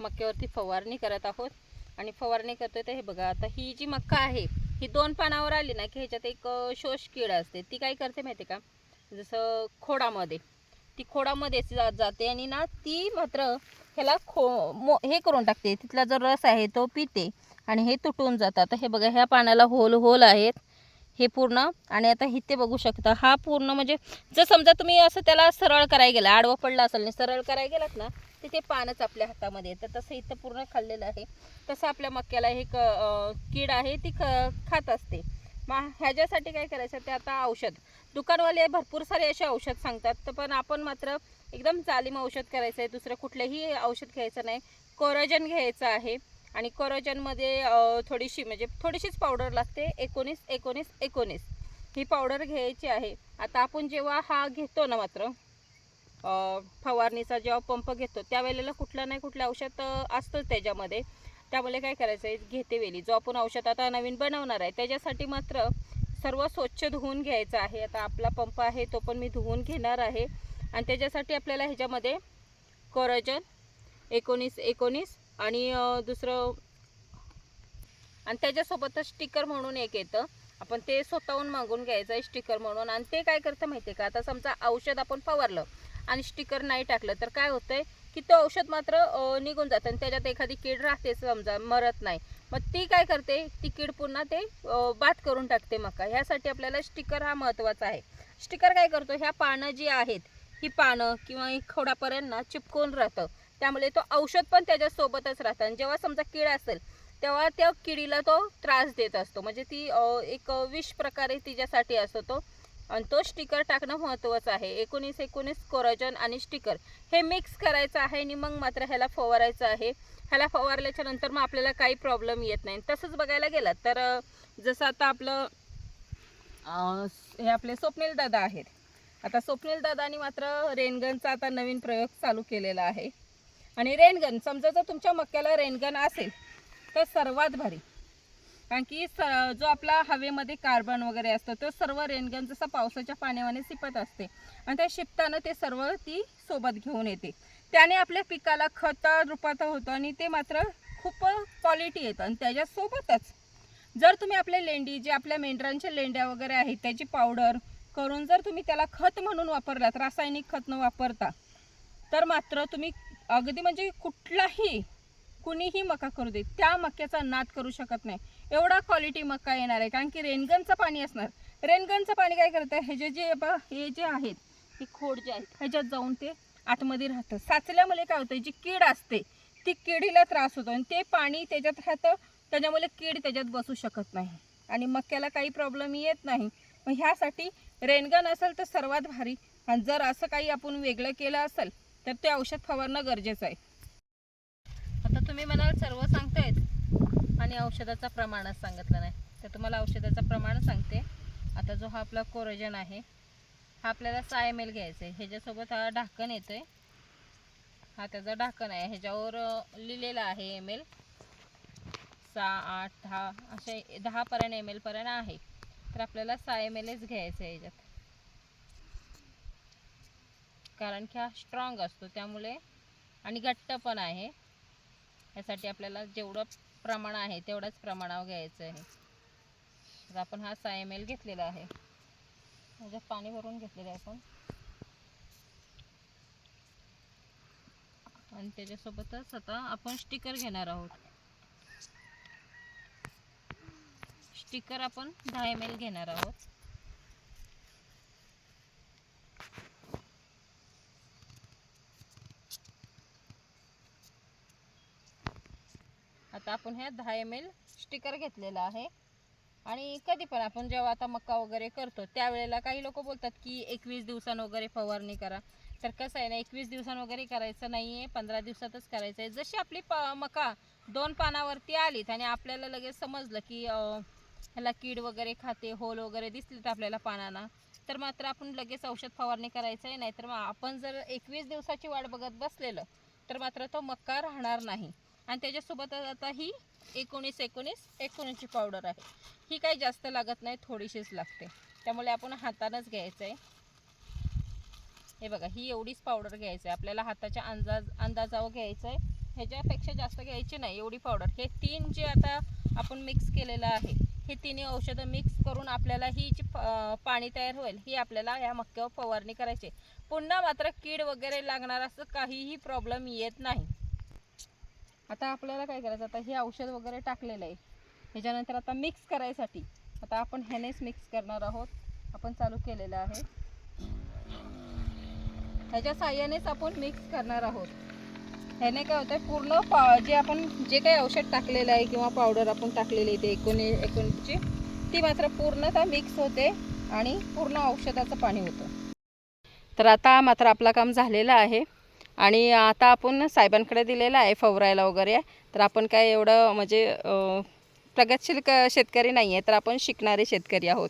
मक्यावरती फवारणी करत आहोत. आणि फवारणी करतोय तर हे बघा आता ही जी मक्का आहे ही दोन पानावर आली ना की ह्याच्यात एक शोष कीड असते. ती काय करते माहिती का? जसं खोडामध्ये ती खोडामध्ये जाते आणि ना ती मात्र ह्याला खो मो हे करून टाकते. तिथला जो रस आहे तो पिते आणि हे तुटून जातात हे बघा ह्या पानाला होल होल आहेत. हे पूर्ण आणि आता इथे बघू शकता हा पूर्ण म्हणजे जर समजा तुम्ही असं त्याला सरळ करायला गेला आडवं पडलं असेल आणि सरळ करायला गेलात ना तर ते पानच आपल्या हातामध्ये येतं. तसं इथं पूर्ण खाल्लेलं आहे. तसं आपल्या मक्याला हे क कीड आहे ती ख खात असते. मग ह्याच्यासाठी काय करायचं ते आता औषध. दुकानवाले भरपूर सारे असे औषध सांगतात तर पण आपण मात्र एकदम जालिम औषध करायचं आहे. दुसरं कुठलंही औषध घ्यायचं नाही. कोरोजन घ्यायचं आहे. आणि कोरोजनमध्ये थोडीशी म्हणजे थोडीशीच पावडर लागते. एकोणीस एकोणीस एकोणीस ही पावडर घ्यायची आहे. आता आपण जेव्हा हा घेतो ना मात्र फवारणीचा जेव्हा पंप घेतो त्यावेळेला कुठला नाही कुठलं औषध अं, असतंच त्याच्यामध्ये. त्यामुळे काय करायचं आहे घेते वेळी जो आपण औषध आता नवीन बनवणार आहे त्याच्यासाठी मात्र सर्व स्वच्छ धुवून घ्यायचं आहे. आता आपला पंप आहे तो पण मी धुवून घेणार आहे. आणि त्याच्यासाठी आपल्याला ह्याच्यामध्ये कोरोजन एकोणीस एकोणीस आणि दुसरं आणि त्याच्यासोबतच स्टिकर म्हणून एक येतं. आपण ते स्वतःहून मागून घ्यायचं आहे स्टिकर म्हणून. आणि ते काय करतं माहिती आहे का? आता समजा औषध आपण फवारलं आणि स्टिकर नाही टाकलं तर काय होतंय की तो औषध मात्र निघून जातं आणि त्याच्यात एखादी कीड राहते समजा मरत नाही. मग ती काय करते ती कीड पुन्हा ते बाद करून टाकते मका. ह्यासाठी आपल्याला स्टिकर हा महत्त्वाचा आहे. स्टिकर काय करतो ह्या पानं जी आहेत ही पानं किंवा ही खोडापर्यंत ना चिपकून राहतं. त्यामुळे तो औषध पण त्याच्यासोबतच राहतं. आणि जेव्हा समजा कीड असेल तेव्हा त्या किडीला तो त्रास देत असतो. म्हणजे ती एक विष प्रकारे तिच्यासाठी असतो तो. आणि तो स्टिकर टाकणं महत्त्वाचं आहे. एकोणीस एकोणीस कोरोजन आणि स्टिकर हे मिक्स करायचं आहे आणि मग मात्र ह्याला फवारायचं आहे. ह्याला फवारल्याच्या नंतर मग आपल्याला काही प्रॉब्लेम येत नाही. तसंच बघायला गेलं तर जसं आता आपलं हे आपले स्वप्नील दादा आहेत. आता स्वप्नील दादानी मात्र रेनगनचा आता नवीन प्रयोग चालू केलेला आहे. आणि रेनगन समजा जर तुमच्या मक्याला रेनगन असेल तर सर्वात भारी. कारण की स जो आपला हवेमध्ये कार्बन वगैरे असतो तो सर्व रेनगन जसं पावसाच्या पाण्यामध्ये शिपत असते आणि त्या शिपताना ते सर्व ती सोबत घेऊन येते. त्याने आपल्या पिकाला खत रूपात होतं आणि ते मात्र खूप क्वालिटी येतं आणि त्याच्यासोबतच जर तुम्ही आपले लेंडी जे आपल्या मेंढरांच्या लेंड्या वगैरे आहेत त्याची पावडर करून जर तुम्ही त्याला खत म्हणून वापरलात रासायनिक खत न वापरता तर मात्र तुम्ही अगदी म्हणजे कुठलाही कुणीही मका करू दे त्या मक्याचा नाद करू शकत नाही. एवढा क्वालिटी मका येणार आहे कारण की रेनगनचं पाणी असणार. रेनगनचं पाणी काय करतं? हे जे जे बा हे जे आहेत हे खोड जे आहेत ह्याच्यात जाऊन ते आतमध्ये राहतं. साचल्यामुळे काय होतं? जी कीड असते ती किडीला त्रास होतो आणि ते पाणी त्याच्यात राहतं त्याच्यामुळे कीड त्याच्यात बसू शकत नाही. आणि मक्याला काही प्रॉब्लेम येत नाही. मग ह्यासाठी रेनगन असेल तर सर्वात भारी. आणि जर असं काही आपण वेगळं केलं असेल तर ते औषध फवारणं गरजेचं आहे. तुम्ही म्हणाल सर्व सांगतायत. आणि औषधाचं प्रमाणच सांगितलं नाही. तर तुम्हाला औषधाचं प्रमाण सांगते. आता जो हा आपला कोरोजन आहे हा आपल्याला सहा एम एल घ्यायचा आहे ह्याच्यासोबत हा ढाकण येतं आहे हा त्याचा ढाकण आहे. ह्याच्यावर लिहिलेला लिहिलेलं आहे एम एल सहा आठ दहा असे दहापर्यंत एम एलपर्यंत आहे. तर आपल्याला सहा एम एलच घ्यायचं आहे ह्याच्यात. कारण की हा स्ट्रॉंग असतो. त्यामुळे आणि घट्ट पण आहे. यासाठी आपल्याला जेवढं प्रमाण आहे तेवढ्याच प्रमाणावर घ्यायचं आहे. तर आपण हा सहा एम एल घेतलेला आहे. म्हणजे पाणी भरून घेतलेलं आहे आपण. आणि त्याच्यासोबतच आता आपण स्टिकर घेणार आहोत. स्टिकर आपण दहा एम एल घेणार आहोत. आता आपण ह्या दहा एम एल स्टिकर घेतलेला आहे. आणि कधी पण आपण जेव्हा आता मक्का वगैरे करतो त्यावेळेला काही लोक बोलतात की एकवीस दिवसां वगैरे फवारणी करा. तर कसं आहे ना एकवीस दिवसां वगैरे करायचं नाही आहे पंधरा दिवसातच करायचं आहे जशी आपली प मका दोन पानावरती आलीत आणि आपल्याला लगेच समजलं की ह्याला कीड वगैरे खाते होल वगैरे दिसले तर आपल्याला पानांना. तर मात्र आपण लगेच औषध फवारणी करायचं आहे नाहीतर मग आपण जर एकवीस दिवसाची वाट बघत बसलेलं तर मात्र तो मक्का राहणार नाही. आणि त्याच्यासोबत आता ही एकोणीस एकोणीस एकोणीसची पावडर आहे. ही काही जास्त लागत नाही थोडीशीच लागते. त्यामुळे आपण हातानंच घ्यायचं आहे हे बघा ही एवढीच पावडर घ्यायचं आहे आपल्याला हाताच्या अंदाज अंदाजावर घ्यायचं आहे ह्याच्यापेक्षा जास्त घ्यायची नाही एवढी पावडर हे तीन जे आता आपण मिक्स केलेलं आहे हे तिन्ही औषधं मिक्स करून आपल्याला ही जी प- पाणी तयार होईल ही आपल्याला या मक्यावर फवारणी करायची पुन्हा मात्र कीड वगैरे लागणार असं काहीही प्रॉब्लेम येत नाही. आता आपल्याला काय करायचं? आता हे औषध वगैरे टाकलेलं आहे. ह्याच्यानंतर आता मिक्स करायसाठी. आता आपण ह्यानेच मिक्स करणार आहोत. आपण चालू केलेलं आहे. ह्याच्या साह्यानेच आपण मिक्स करणार आहोत. ह्याने काय होतं पूर्ण पा जे आपण जे काही औषध टाकलेलं आहे किंवा पावडर आपण टाकलेली आहे ते एकोणी एकोणीसची ती मात्र पूर्णतः मिक्स होते आणि पूर्ण औषधाचं पाणी होतं. तर आता मात्र आपलं काम झालेलं आहे. आणि आता आपण साहेबांकडे दिलेलं आहे फवरायला वगैरे. तर आपण काय एवढं म्हणजे प्रगतशील क शेतकरी नाही आहे तर आपण शिकणारे शेतकरी आहोत.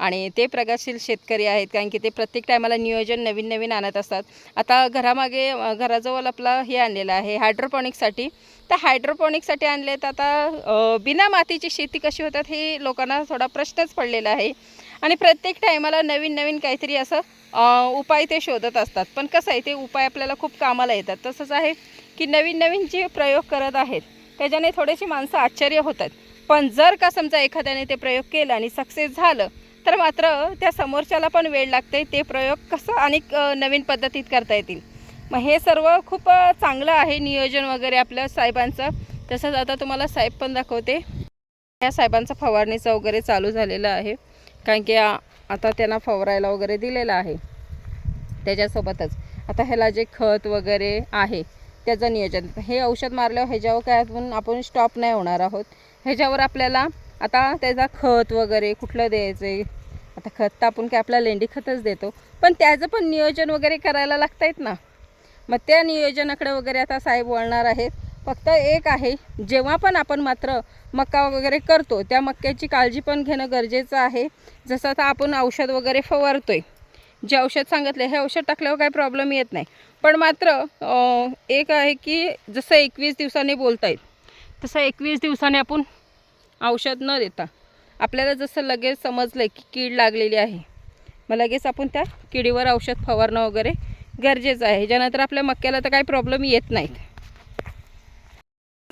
आणि ते प्रगतशील शेतकरी आहेत कारण की ते प्रत्येक टायमाला नियोजन नवीन नवीन आणत असतात. आता घरामागे घराजवळ आपलं हे आणलेलं आहे हायड्रोपॉनिक्ससाठी. तर हायड्रोपॉनिक्ससाठी आणले तर आता बिना मातीची शेती कशी होतात हे लोकांना थोडा प्रश्नच पडलेला आहे. आणि प्रत्येक टायमाला नवीन नवीन काहीतरी असं उपाय ते शोधत असतात. पण कसं आहे ते उपाय आपल्याला खूप कामाला येतात. तसंच आहे की नवीन नवीन जे प्रयोग करत आहेत त्याच्याने थोडीशी माणसं आश्चर्य होतात. पण जर का समजा एखाद्याने ते प्रयोग केला आणि सक्सेस झालं तर मात्र त्या समोरच्याला पण वेळ लागते ते प्रयोग कसं आणि नवीन पद्धतीत करता येतील. मग हे सर्व खूप चांगलं आहे नियोजन वगैरे आपल्या साहेबांचं. तसंच आता तुम्हाला साहेब पण दाखवते. या साहेबांचं फवारणीचं वगैरे चालू झालेलं आहे. कारण की आता त्यांना फवारायला वगैरे दिलेलं आहे. त्याच्यासोबतच. आता ह्याला जे खत वगैरे आहे त्याचं नियोजन. हे औषध मारल्यावर ह्याच्यावर काय आपण आपण स्टॉप नाही होणार आहोत. ह्याच्यावर आपल्याला आता त्याचा खत वगैरे कुठलं द्यायचं आहे आता खत तर आपण काय आपला लेंडी खतच देतो. पण त्याचं पण नियोजन वगैरे करायला लागत आहेत ना. मग त्या नियोजनाकडे वगैरे आता साहेब वळणार आहेत. फक्त एक आहे जेव्हा पण आपण मात्र मका वगैरे करतो त्या मक्याची काळजी पण घेणं गरजेचं आहे. जसं आता आपण औषध वगैरे फवारतो आहे जे औषध सांगितले हे औषध टाकल्यावर काही प्रॉब्लेम येत नाही. पण मात्र एक आहे की जसं एकवीस दिवसांनी येईल तसं एकवीस दिवसांनी आपण औषध न देता आपल्याला जसं लगेच समजलं की कीड लागलेली आहे मग लगेच आपण त्या किडीवर औषध फवारणं वगैरे गरजेचं आहे. ज्यानंतर आपल्या मक्याला तर काही प्रॉब्लेम येत नाहीत.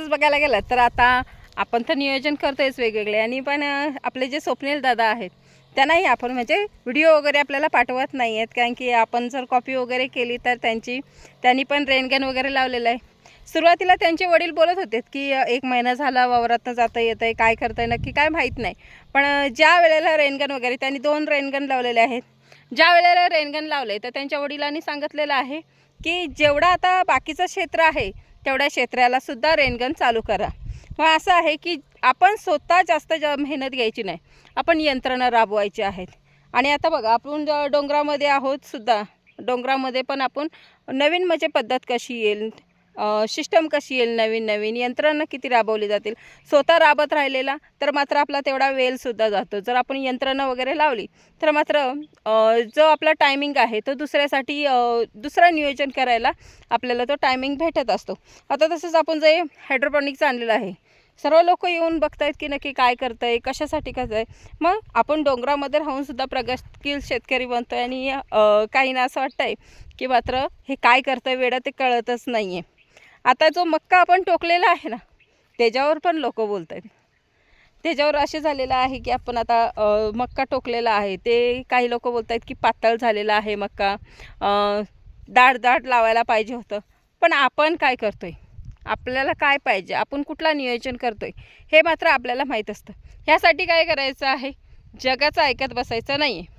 तसंच बघायला गेलं तर आता आपण तर नियोजन करतोयच वेगवेगळे. आणि पण आपले जे स्वप्नील दादा आहेत त्यांनाही आपण म्हणजे व्हिडिओ वगैरे आपल्याला पाठवत नाही आहेत कारण की आपण जर कॉपी वगैरे केली तर त्यांची त्यांनी पण रेनगन वगैरे लावलेलं आहे. सुरुवातीला त्यांचे वडील बोलत होते की एक महिना झाला वावरातनं जाता येतं आहे काय करतं आहे नक्की काय माहीत नाही. पण ज्या वेळेला रेनगन वगैरे त्यांनी दोन रेनगन लावलेले आहेत. ज्या वेळेला रेनगन लावले तर त्यांच्या वडिलांनी सांगितलेलं आहे की जेवढं आता बाकीचं क्षेत्र आहे तेवढ्या क्षेत्राला सुद्धा रेनगन चालू करा. मग असं आहे की आपण स्वतः जास्त जा मेहनत घ्यायची नाही आपण यंत्रणा राबवायची आहेत. आणि आता बघा आपण डोंगरामध्ये आहोत सुद्धा. डोंगरामध्ये पण आपण नवीन म्हणजे पद्धत कशी येईल? सिस्टम कशी येईल नवीन नवीन? यंत्रणा किती राबवली जातील? स्वतः राबत राहिलेला तर मात्र आपला तेवढा वेलसुद्धा जातो. जर आपण यंत्रणा वगैरे लावली तर मात्र जो आपला टायमिंग आहे तो दुसऱ्यासाठी दुसरा नियोजन करायला आपल्याला तो टायमिंग भेटत असतो. आता तसंच आपण जे हायड्रोपॉनिक्स आणलेलं आहे सर्व लोक येऊन बघतायत की नक्की काय करतं आहे कशासाठी करत आहे मग आपण डोंगरामध्ये राहूनसुद्धा प्रगतशील शेतकरी बनतो आहे आणि काहींना असं वाटतं आहे की मात्र हे काय करतं आहे वेळा ते कळतच नाही आहे आता जो मक्का आपण टोकलेला आहे ना त्याच्यावर पण लोक बोलत आहेत त्याच्यावर असे झालेलं आहे की आपण आता मक्का टोकलेला आहे. ते काही लोक बोलत आहेत की पातळ झालेला आहे मक्का. दाट दाट लावायला पाहिजे होतं. पण आपण काय करतोय? आपल्याला काय पाहिजे? आपण कुठला नियोजन करतोय? हे मात्र आपल्याला माहीत असतं. ह्यासाठी काय करायचं आहे? जगाचं ऐकत बसायचं नाही आहे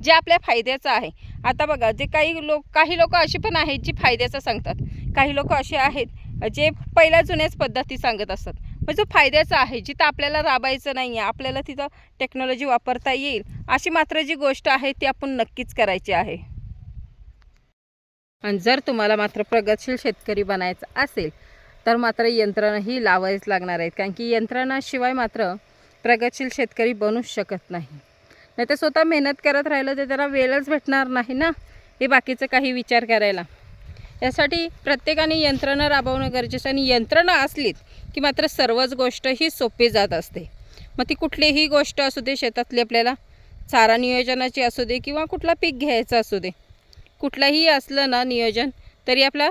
जे आपल्या फायद्याचं आहे. आता बघा जे काही लोक काही लोक अशी पण आहेत जी फायद्याचं सांगतात. काही लोक असे आहेत जे पहिल्या जुन्याच पद्धती सांगत असतात. म्हणजे फायद्याचं आहे जिथं आपल्याला राबायचं नाही आहे आपल्याला तिथं टेक्नॉलॉजी वापरता येईल अशी मात्र जी गोष्ट आहे ती आपण नक्कीच करायची आहे. आणि जर तुम्हाला मात्र प्रगतशील शेतकरी बनायचं असेल तर मात्र यंत्रणा ही लावावीच लागणार आहेत. कारण की यंत्रणाशिवाय मात्र प्रगतशील शेतकरी बनूच शकत नाही. नाही तर स्वतः मेहनत करत राहिलं तर त्याला वेळच भेटणार नाही ना हे बाकीचं काही विचार करायला. यासाठी प्रत्येकाने यंत्रणा राबवणं गरजेचं आणि यंत्रणा असलीत की मात्र सर्वच गोष्ट ही सोपी जात असते. मग ती कुठलीही गोष्ट असू दे शेतातली आपल्याला चारा नियोजनाची असू दे किंवा कुठला पीक घ्यायचं असू दे कुठलंही असलं ना नियोजन तरी आपला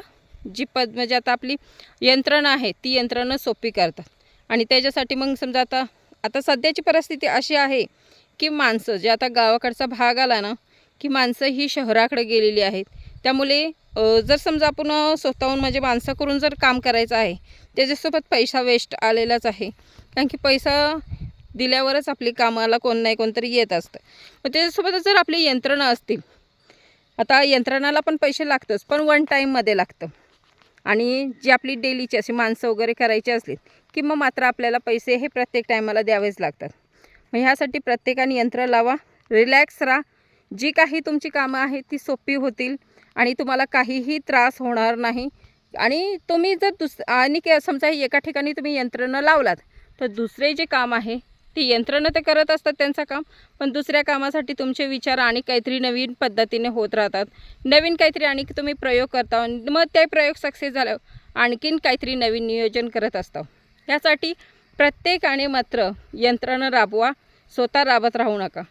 जी पद म्हणजे आता आपली यंत्रणा आहे ती यंत्रणा सोपी करतात. आणि त्याच्यासाठी मग समजा आता आता सध्याची परिस्थिती अशी आहे की माणसं जे आता गावाकडचा भाग आला ना की माणसं ही शहराकडे गेलेली आहेत. त्यामुळे जर समजा आपण स्वतःहून म्हणजे माणसं करून जर काम करायचं आहे त्याच्यासोबत पैसा वेस्ट आलेलाच आहे. कारण की पैसा दिल्यावरच आपली कामाला कोण नाही कोणतरी येत असतं. मग त्याच्यासोबतच जर आपली यंत्रणा असतील आता यंत्रणाला पण पैसे लागतंच पण वन टाईममध्ये लागतं. आणि जी आपली डेलीची अशी माणसं वगैरे करायची असली की मग मात्र आपल्याला पैसे हे प्रत्येक टायमाला द्यावेच लागतात. मग ह्यासाठी प्रत्येकाने यंत्र लावा. रिलॅक्स राहा. जी काही तुमची कामं आहेत ती सोपी होतील आणि तुम्हाला काहीही त्रास होणार नाही. आणि तुम्ही जर दुस आणि समजा एका ठिकाणी तुम्ही यंत्रणं लावलात तर दुसरे जे काम आहे ती यंत्रणं ते करत असतात त्यांचं काम पण दुसऱ्या कामासाठी तुमचे विचार आणि काहीतरी नवीन पद्धतीने होत राहतात. नवीन काहीतरी आणि तुम्ही प्रयोग करता मग ते प्रयोग सक्सेस झाल्यावर आणखीन काहीतरी नवीन नियोजन करत असता. यासाठी प्रत्येकाने मात्र यंत्रणं राबवा. स्वतः राबत राहू नका.